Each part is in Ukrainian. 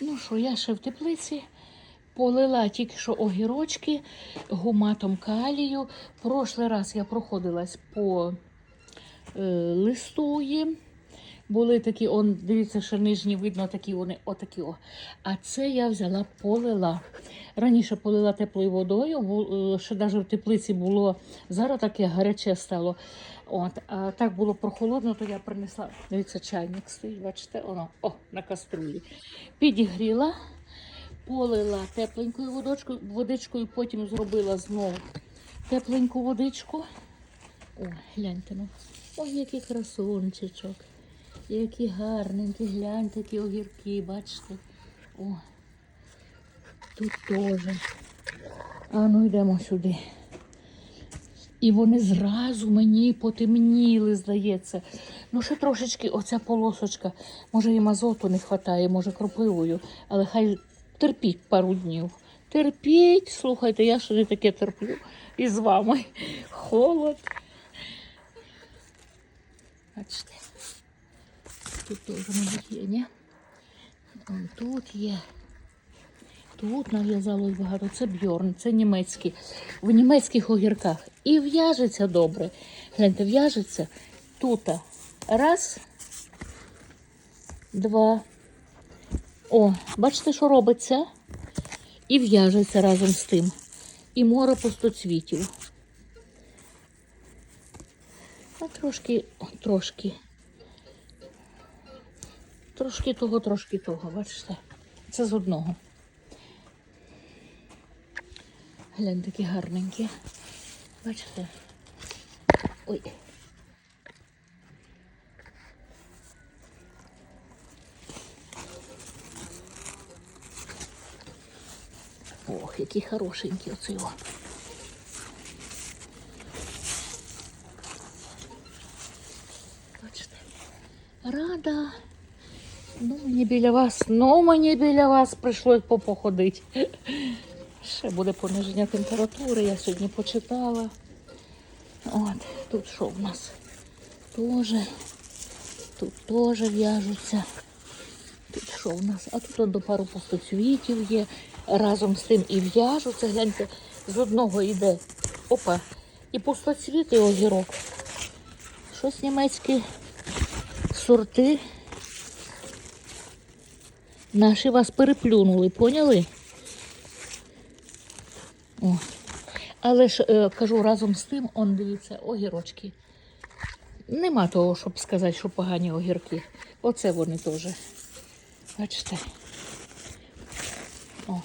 Ну що, я ще в теплиці полила тільки що огірочки гуматом калію. Прошлий раз я проходилась по е, листу. Були такі, он, дивіться, що нижні видно такі вони, отакі. О. А це я взяла, полила. Раніше полила теплою водою, е, навіть в теплиці було, зараз таке гаряче стало. От, а так було прохолодно, то я принесла. Дивіться, чайник стоїть, бачите, воно, о, на каструлі. Підігріла, полила тепленькою водочкою, водичкою, потім зробила знову тепленьку водичку. О, гляньте ну. Ой, який красунчичок. Які гарненькі, гляньте, які огірки, бачите. О, тут теж. А ну йдемо сюди. І вони зразу мені потемніли, здається. Ну, ще трошечки оця полосочка. Може, їм азоту не вистачає, може, кропивою, але хай терпіть пару днів. Терпіть, слухайте, я не таке терплю. І з вами. Холод. Бачите. Тут теж мабуть є, ні? Тут є. Тут нав'язалось багато. Це бьорн, це німецький. В німецьких огірках. І в'яжеться добре. Гляньте, в'яжеться тут. Раз, два. О, бачите, що робиться? І в'яжеться разом з тим. І море пустоцвітів. А трошки, трошки. Трошки того, трошки того, бачите? Це з одного. Глянь, такі гарненькі. Бачите? Ой. Ох, які хорошенькі оці. О. Бачите? Рада. Ну, мені біля вас, ну мені біля вас прийшлось попоходити. Ще буде пониження температури, я сьогодні почитала. От, тут що в нас? Тоже. Тут теж в'яжуться. Тут що в нас? А тут до пару пустоцвітів є. Разом з тим і в'яжуться. Гляньте, з одного йде. Опа. І пустоцвіт, і огірок. Щось німецькі сорти. Наші вас переплюнули, поняли? О. Але ж е, кажу разом з тим, он дивіться, огірочки. Нема того, щоб сказати, що погані огірки. Оце вони теж. Бачите? О.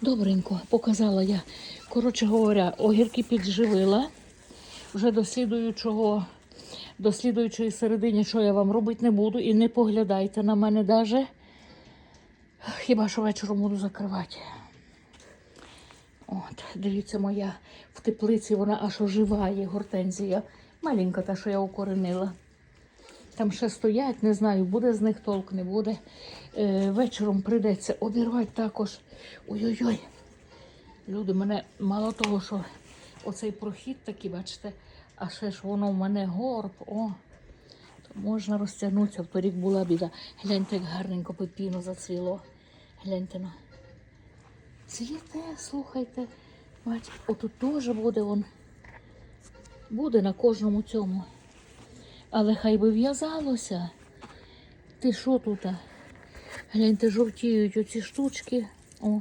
Добренько, показала я. Коротше говоря, огірки підживила. Вже до слідуючого, до слідуючої середини, що я вам робити не буду, і не поглядайте на мене даже. Хіба що вечором буду закривати. От, дивіться, моя в теплиці, вона аж оживає, гортензія. Маленька та, що я укоренила. Там ще стоять, не знаю, буде з них толк, не буде. Е, вечором прийдеться обірвати також. Ой-ой-ой. Люди, мене мало того, що оцей прохід такий, бачите, а ще ж воно в мене горб. О, то можна розтягнутися. Вторік була біда. Гляньте, як гарненько пепіно зацвіло. Гляньте на. Цвіте, слухайте. Бач, отут теж буде он. Буде на кожному цьому. Але хай би в'язалося. Ти що тут? Гляньте, жовтіють оці штучки. О.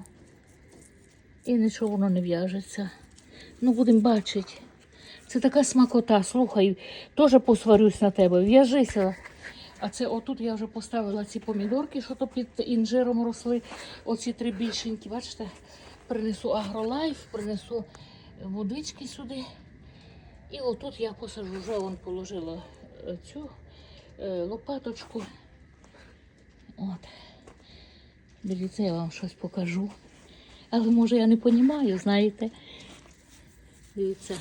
І нічого воно не в'яжеться. Ну, будемо бачити. Це така смакота, слухай, теж посварюсь на тебе, в'яжися. А це отут я вже поставила ці помідорки, що то під інжиром росли. Оці три більшенькі, бачите, принесу агролайф, принесу водички сюди. І отут я посажу, вже вон положила е, цю е, лопаточку. От. Дивіться, я вам щось покажу. Але може я не розумію, знаєте. Дивіться.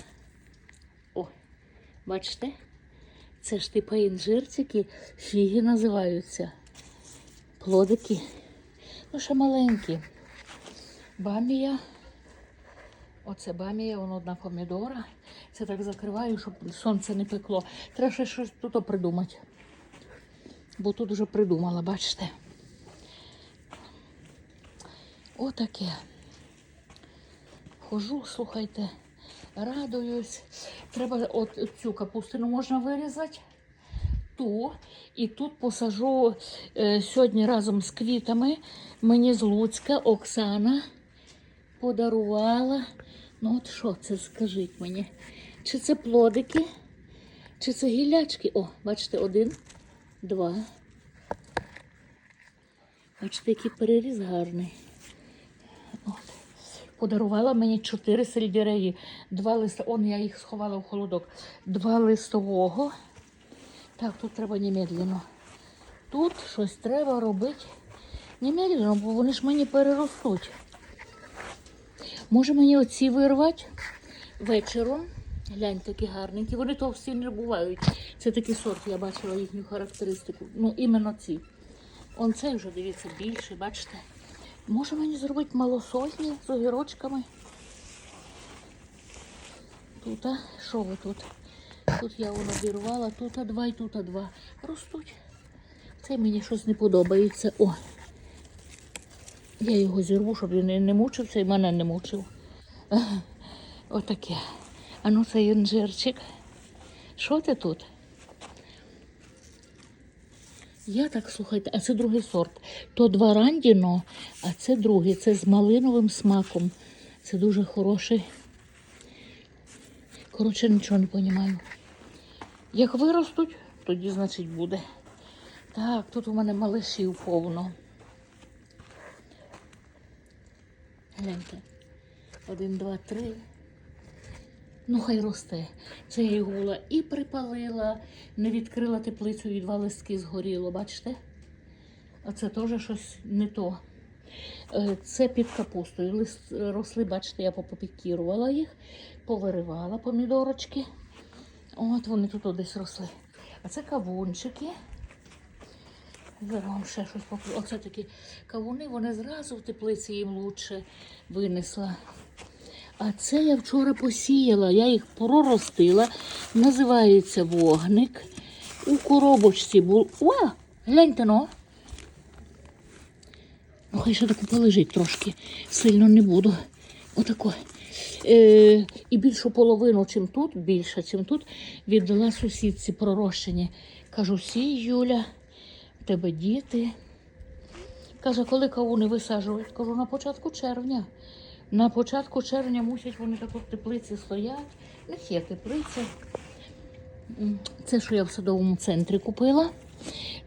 Бачите? Це ж типа інжирчики, фіги називаються. Плодики. Ну, ще маленькі. Бамія. Оце бамія, воно одна помідора. Це так закриваю, щоб сонце не пекло. Треба ще щось тут придумати. Бо тут вже придумала, бачите. Отаке. Хожу, слухайте, радуюсь. Треба от цю капустину можна вирізати. Ту. І тут посажу е, сьогодні разом з квітами. Мені з Луцька Оксана подарувала. Ну от що це, скажіть мені? Чи це плодики, чи це гілячки? О, бачите, один, два. Бачите, який переріз гарний. Подарувала мені чотири сельдереї, два листа. Он я їх сховала в холодок. Два листового. Так, тут треба немедленно. Тут щось треба робити немедленно, бо вони ж мені переростуть. Може мені оці вирвати вечором. Глянь, такі гарненькі. Вони товсті не бувають. Це такий сорт, я бачила їхню характеристику. Ну, іменно ці. Он цей вже, дивіться, більший, бачите. Може мені зробити малосольні з огірочками? Тут, а? що ви тут? Тут я воно обірвала, тут а два і тут а два. Ростуть. Це мені щось не подобається. О! Я його зірву, щоб він не- мучився і мене не мучив. Отаке. А ну це інжирчик. Що ти тут? Я так слухайте, а це другий сорт. То два рандіно, а це другий. Це з малиновим смаком. Це дуже хороший. Коротше, нічого не розумію. Як виростуть, тоді, значить, буде. Так, тут у мене малишів повно. Гляньте. Один, два, три. Ну, хай росте. Це я його і припалила, не відкрила теплицю і два листки згоріло, бачите? А це теж щось не то. Е, Це під капустою. Лист росли, бачите, я попікірувала їх, повиривала помідорочки. От вони тут десь росли. А це кавунчики. Вам ще щось покажу. Оце такі кавуни, вони зразу в теплиці їм лучше винесла. А це я вчора посіяла, я їх проростила. Називається вогник. У коробочці був. О, гляньте ну. Ну, хай ще таку полежить трошки. Сильно не буду. Отако. Е, і більшу половину, чим тут, більше, чим тут, віддала сусідці пророщені. Кажу, сій, Юля, в тебе діти. Каже, коли кавуни висаджують? Кажу, на початку червня. На початку червня мусять вони так в теплиці стоять. В них є теплиця. Це, що я в садовому центрі купила.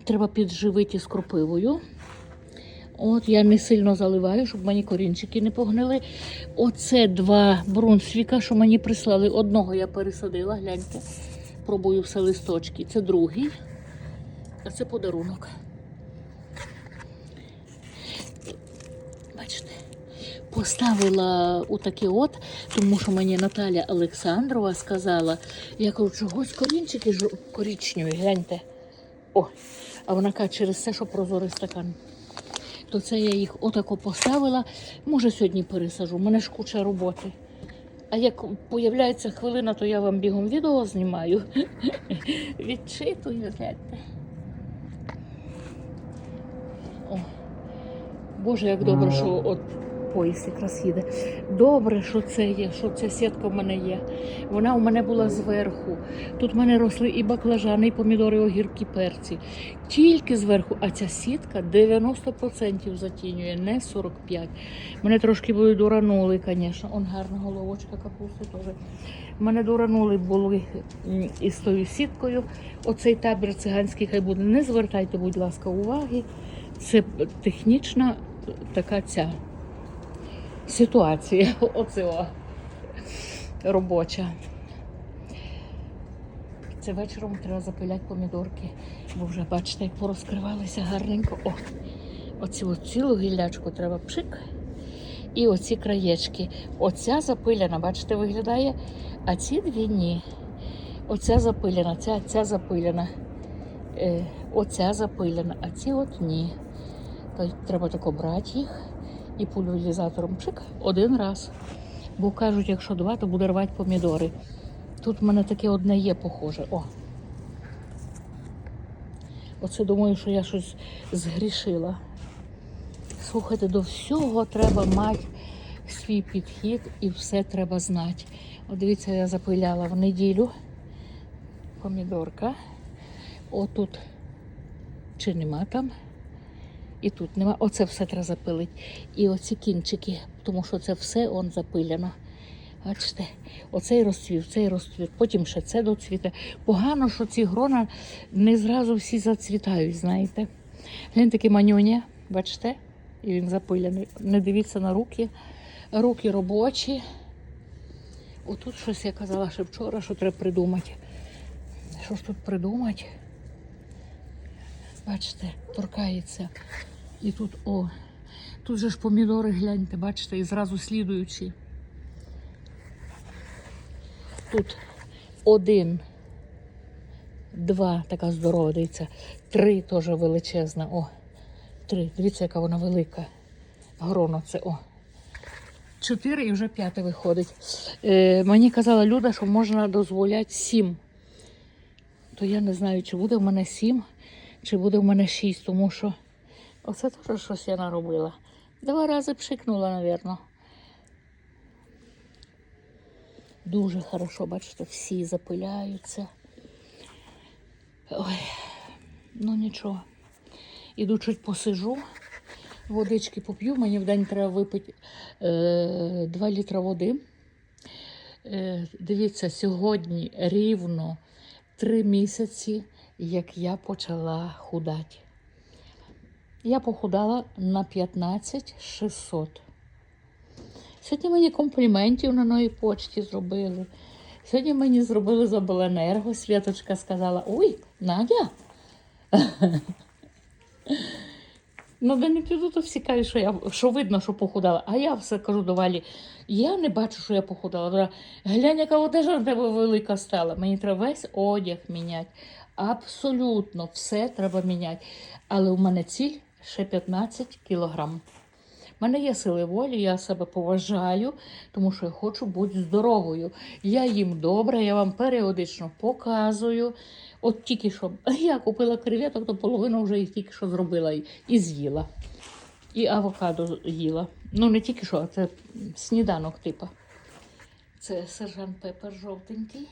Треба підживити з кропивою. От я не сильно заливаю, щоб мені корінчики не погнили. Оце два брунсвіка, що мені прислали. Одного я пересадила, гляньте. Пробую все листочки. Це другий, а це подарунок. Бачите, поставила отаке от, тому що мені Наталя Олександрова сказала, я кажу, чогось корінчики жо- коричневі, гляньте. О, а вона каже, через те, що прозорий стакан. То це я їх отако поставила. Може, сьогодні пересажу. У мене ж куча роботи. А як появляється хвилина, то я вам бігом відео знімаю. Відчитую, гляньте. О. Боже, як добре, що от поїзд якраз їде. Добре, що це є, що ця сітка в мене є. Вона у мене була зверху. Тут в мене росли і баклажани, і помідори, і огірки, перці. Тільки зверху, а ця сітка 90% затінює, не 45%. Мене трошки були дуранули, звісно. Он гарна головочка капусти теж. Мене дуранули були із тою сіткою. Оцей табір циганський хай буде. Не звертайте, будь ласка, уваги. Це технічна така ця ситуація. Оце робоча. Це вечором треба запиляти помідорки, бо вже, бачите, як порозкривалися гарненько. О, оцю цілу гіллячку треба пшик. І оці краєчки. Оця запиляна, бачите, виглядає, а ці дві ні. Оця запиляна, ця, ця запиляна. Е, оця запиляна, а ці от ні. То треба тако брати їх і пульверизатором пшик один раз. Бо кажуть, якщо два, то буде рвати помідори. Тут в мене таке одне є похоже. О. Оце думаю, що я щось згрішила. Слухайте, до всього треба мати свій підхід і все треба знати. От дивіться, я запиляла в неділю помідорка. Отут чи нема там. І тут нема. Оце все треба запилити. І оці кінчики, тому що це все он запиляно. Бачите, оцей розцвів, цей розцвів, потім ще це доцвіте. Погано, що ці грона не зразу всі зацвітають, знаєте. Гляньте такий манюня, бачите? І він запилений. Не дивіться на руки. Руки робочі. Отут щось я казала ще вчора, що треба придумати. Що ж тут придумати? Бачите, торкається. І тут, о, тут же ж помідори, гляньте, бачите, і зразу слідуючі. Тут один, два, така здорова, дивіться, три теж величезна. О, три. Дивіться, яка вона велика. Гроно це, о. Чотири і вже п'яте виходить. Е, мені казала Люда, що можна дозволяти сім. То я не знаю, чи буде в мене сім, чи буде в мене шість, тому що оце теж щось я наробила. Два рази пшикнула, напевно. Дуже хорошо, бачите, всі запиляються. Ой, ну нічого. Іду чуть посижу, водички поп'ю. Мені в день треба випити е, 2 літра води. Е, дивіться, сьогодні рівно 3 місяці, як я почала худати. Я похудала на 15 600. Сьогодні мені компліментів на новій почті зробили. Сьогодні мені зробили з обленерго. Святочка сказала: Ой, Надя. Ну, де не піду, то всі кажуть, що я що видно, що похудала. А я все кажу до Валі, я не бачу, що я похудала. Глянь, яка одежа на тебе велика стала. Мені треба весь одяг міняти. Абсолютно все треба міняти. Але у мене ціль ще 15 кілограм. У мене є сили волі, я себе поважаю, тому що я хочу бути здоровою. Я їм добре, я вам періодично показую. От тільки що я купила креветок, то половину вже їх тільки що зробила і- з'їла. І авокадо їла. Ну, не тільки що, а це сніданок типа. Це сержант Пепер жовтенький.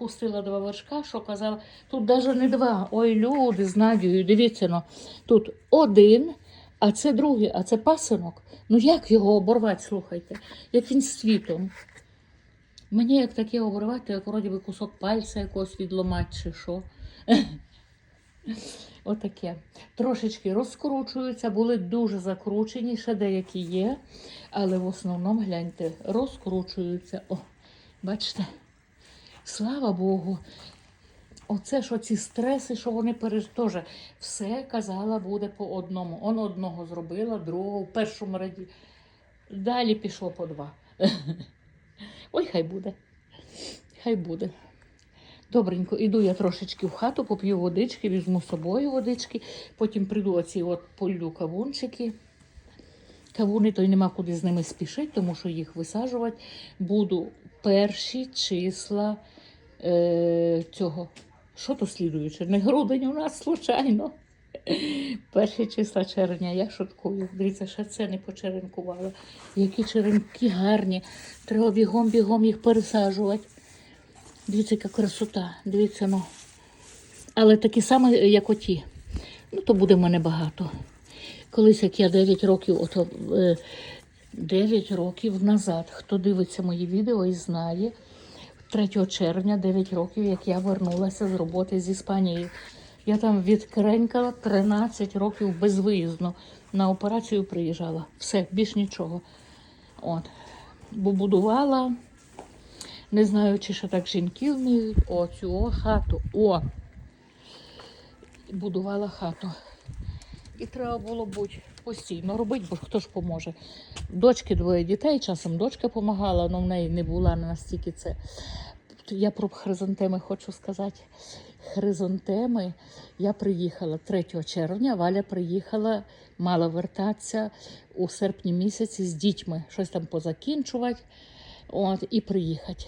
Пустила два вершка, що казала, тут навіть не два. Ой, люди з Надією, дивіться, ну, тут один, а це другий, а це пасинок. Ну як його оборвати, слухайте, як він з світом. Мені як таке обривати, як вроді би кусок пальця якогось відломати чи що. Отаке. Трошечки розкручуються, були дуже закручені, ще деякі є, але в основному, гляньте, розкручуються. О, бачите? Слава Богу. Оце що ці стреси, що вони теж все казала буде по одному. Он одного зробила, другого в першому раді. Далі пішло по два. Ой, хай буде. Хай буде. Добренько, іду я трошечки в хату, поп'ю водички, візьму з собою водички, потім прийду оці от полю кавунчики. Кавуни, то й нема куди з ними спішити, тому що їх висаджувати буду перші числа е, цього. Що то слідуюче? Не грудень у нас, случайно. Перші числа червня, я шуткую. Дивіться, ще це не почеренкувала. Які черенки гарні. Треба бігом-бігом їх пересаджувати. Дивіться, яка красота. Дивіться, ну. Але такі самі, як оті. Ну, то буде в мене багато. Колись, як я 9 років, ото, е, 9 років назад, хто дивиться мої відео і знає, 3 червня, 9 років, як я вернулася з роботи з Іспанії. Я там відкренькала 13 років безвиїзно. На операцію приїжджала. Все, більш нічого. От. Бо будувала, не знаю, чи ще так жінки вміють. О, цю хату. О! Будувала хату. І треба було бути постійно робити, бо хто ж поможе. Дочки двоє дітей, часом дочка допомагала, але в неї не була настільки це. Я про хризантеми хочу сказати. Хризантеми я приїхала 3 червня, Валя приїхала, мала вертатися у серпні місяці з дітьми, щось там позакінчувати от, і приїхати.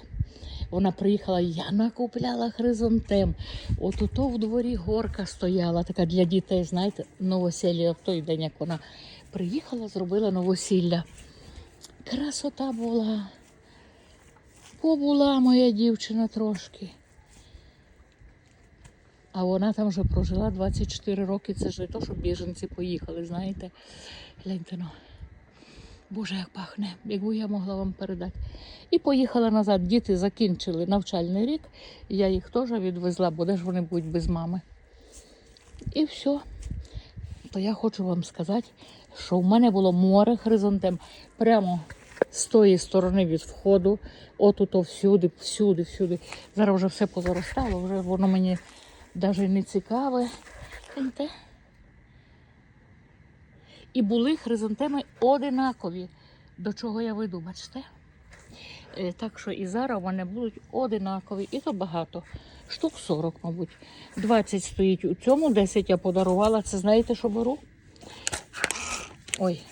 Вона приїхала, я накупляла хризантем. От ото в дворі горка стояла, така для дітей, знаєте, новосілля в той день, як вона приїхала, зробила новосілля. Красота була. Побула моя дівчина трошки. А вона там вже прожила 24 роки. Це ж не то, що біженці поїхали, знаєте. Гляньте ну. Боже, як пахне, якби я могла вам передати. І поїхала назад. Діти закінчили навчальний рік. Я їх теж відвезла, бо де ж вони будуть без мами. І все. То я хочу вам сказати, що в мене було море хризантем прямо з тої сторони від входу, отут всюди, всюди, всюди. Зараз вже все позаростало, вже воно мені навіть не цікаве. І були хризантеми одинакові. До чого я веду, бачите? Е, Так що і зараз вони будуть одинакові. І то багато. Штук 40, мабуть. 20 стоїть у цьому, 10 я подарувала. Це знаєте, що беру? Ой.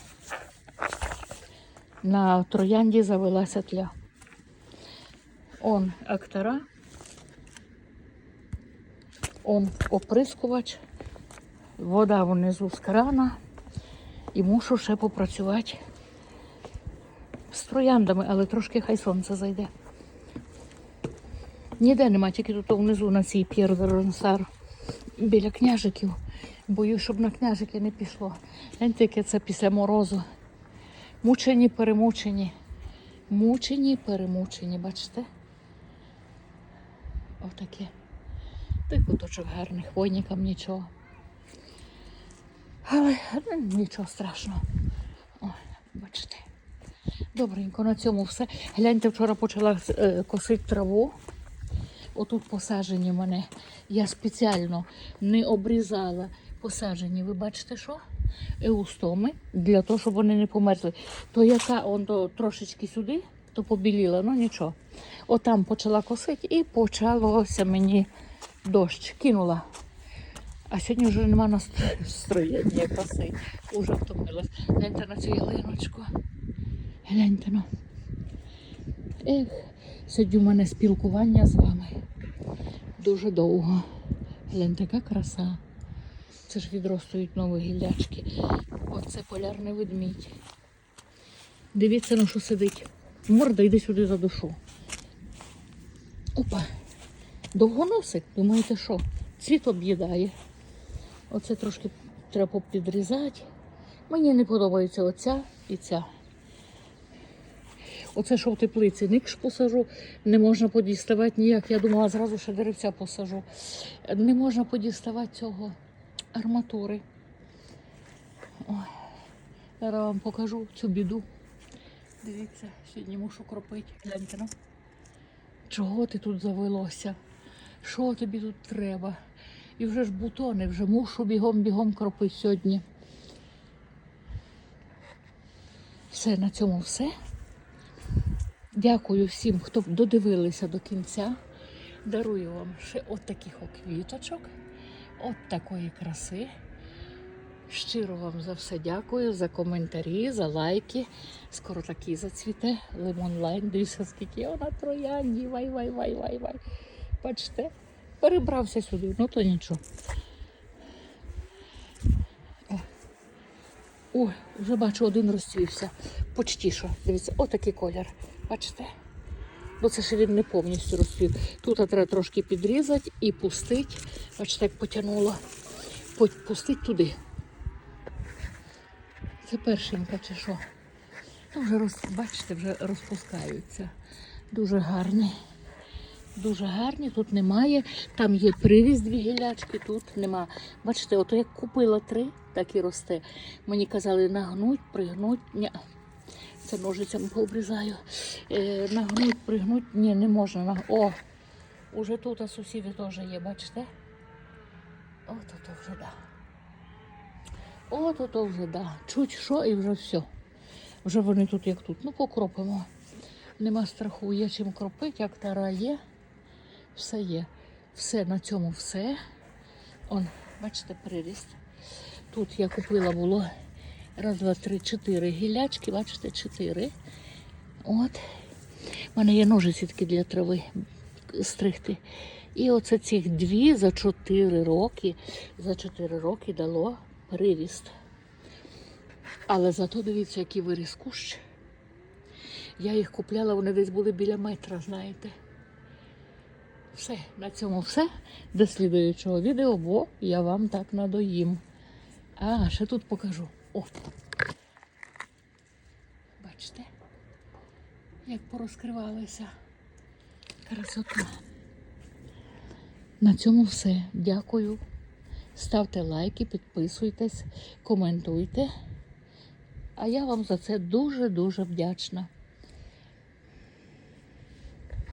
На троянді завелася тля. Он актора. Он оприскувач. Вода внизу з крана. І мушу ще попрацювати з трояндами, але трошки хай сонце зайде. Ніде нема, тільки тут внизу на цій П'єр де Ронсар біля княжиків. Боюсь, щоб на княжики не пішло. Гляньте, яке це після морозу. Мучені, перемучені. Мучені, перемучені, бачите? Отаке. Той куточок гарний, хвойникам нічого. Але нічого страшного. О, бачите. Добренько, на цьому все. Гляньте, вчора почала е, косити траву. Отут посаджені мене. Я спеціально не обрізала посаджені. Ви бачите що? Еустоми, для того, щоб вони не померзли. То яка он то трошечки сюди, то побіліла, ну нічого. Отам почала косити і почалося мені дощ. Кинула. А сьогодні вже нема настроєння коси. Уже втомилась. Гляньте на цю ялиночку. Гляньте ну. Ех, сьогодні у мене спілкування з вами. Дуже довго. Гляньте, яка краса. Це ж відростують нові гіллячки. Оце полярний ведмідь. Дивіться, на що сидить. Морда, йди сюди за душу. Опа. Довгоносик, думаєте, що? Цвіт об'їдає. Оце трошки треба підрізати. Мені не подобається оця і ця. Оце що в теплиці никш посажу, не можна подіставати ніяк. Я думала, зразу ще деревця посажу. Не можна подіставати цього арматури. Ой. Зараз вам покажу цю біду. Дивіться, сьогодні мушу кропити. Гляньте ну. Чого ти тут завелося? Що тобі тут треба? І вже ж бутони, вже мушу бігом-бігом кропити сьогодні. Все, на цьому все. Дякую всім, хто додивилися до кінця. Дарую вам ще от таких квіточок, от такої краси. Щиро вам за все дякую, за коментарі, за лайки. Скоро такі зацвіте. Лимон лайн. Дивіться, скільки вона троянді. Вай, вай, вай, вай, вай. Бачите? Перебрався сюди, ну то нічого. О, Ой, вже бачу, один розцвівся. Почти що. Дивіться, отакий колір. Бачите? Бо це ще він не повністю розцвів. Тут треба трошки підрізати і пустити. Бачите, як потягнуло. Пустити туди. Це першенька чи що? Ну, вже роз... Бачите, вже розпускаються. Дуже гарні. Дуже гарні, тут немає. Там є привіз дві гілячки, тут нема. Бачите, ото як купила три, так і росте. Мені казали нагнуть, пригнуть. Ні. Це ножицями пообрізаю. Е, нагнуть, пригнуть. Ні, не можна. О, уже тут а сусіди теж є, бачите? От ото вже да. От ото вже да. Чуть що і вже все. Вже вони тут як тут. Ну, покропимо. Нема страху, є чим кропити, як тара є. Все є. Все на цьому все. Он, бачите, приріст. Тут я купила було раз, два, три, чотири гілячки, бачите, чотири. От. У мене є ножиці такі для трави стригти. І оце цих дві за 4 роки, за 4 роки дало приріст. Але зато дивіться, який виріс кущ. Я їх купляла, вони десь були біля метра, знаєте. Все, на цьому все. До слідуючого відео, бо я вам так надоїм. А, ще тут покажу. О! Бачите, як порозкривалися. Красота. На цьому все. Дякую. Ставте лайки, підписуйтесь, коментуйте. А я вам за це дуже-дуже вдячна.